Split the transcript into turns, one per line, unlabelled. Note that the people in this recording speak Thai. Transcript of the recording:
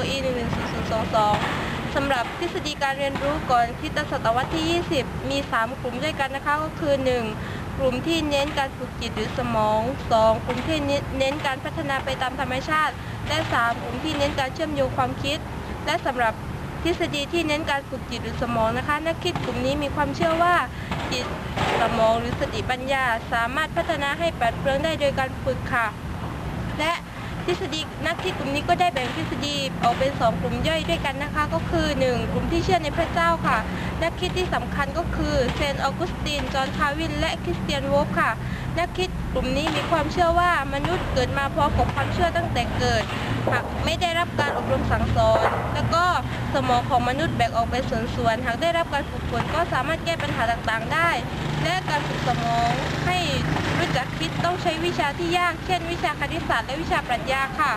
LE 11022 สำหรับทฤษฎีการเรียนรู้ก่อนคริสตศตวรรษที่ 20 มี 3 กลุ่มด้วยกันนะคะ ก็คือ 1. กลุ่มที่เน้นการฝึกจิตหรือสมอง 2. กลุ่มที่เน้นการพัฒนาไปตามธรรมชาติ และ 3. กลุ่มที่เน้นการเชื่อมโยงความคิด และสำหรับทฤษฎีที่เน้นการฝึกจิตหรือสมองนะคะ นักคิดกลุ่มนี้มีความเชื่อว่าจิตสมองหรือสติปัญญา สามารถพัฒนาให้ปราดเปรื่องได้โดยการฝึกค่ะ และ ทฤษฎีนักคิดกลุ่มนี้ก็ได้แบ่งทฤษฎีออกเป็น2กลุ่มย่อยด้วยกันนะคะ ก็คือ 1. กลุ่มที่เชื่อในพระเจ้าค่ะ นักคิดที่สำคัญก็คือเซนต์ออกุสติน จอห์นคาร์วิน และคริสเตียนโวฟค่ะ นักคิดกลุ่มนี้มีความเชื่อว่ามนุษย์เกิดมาพร้อมกับความเชื่อตั้งแต่เกิดหากไม่ได้รับการอบรมสั่งสอน สมองของมนุษย์แบ่งออกเป็นส่วนๆ หากได้รับการฝึกฝนก็สามารถแก้ปัญหาต่างๆ ได้ และการฝึกสมองให้รู้จักคิดต้องใช้วิชาที่ยาก เช่น วิชาคณิตศาสตร์และวิชาปรัชญาค่ะ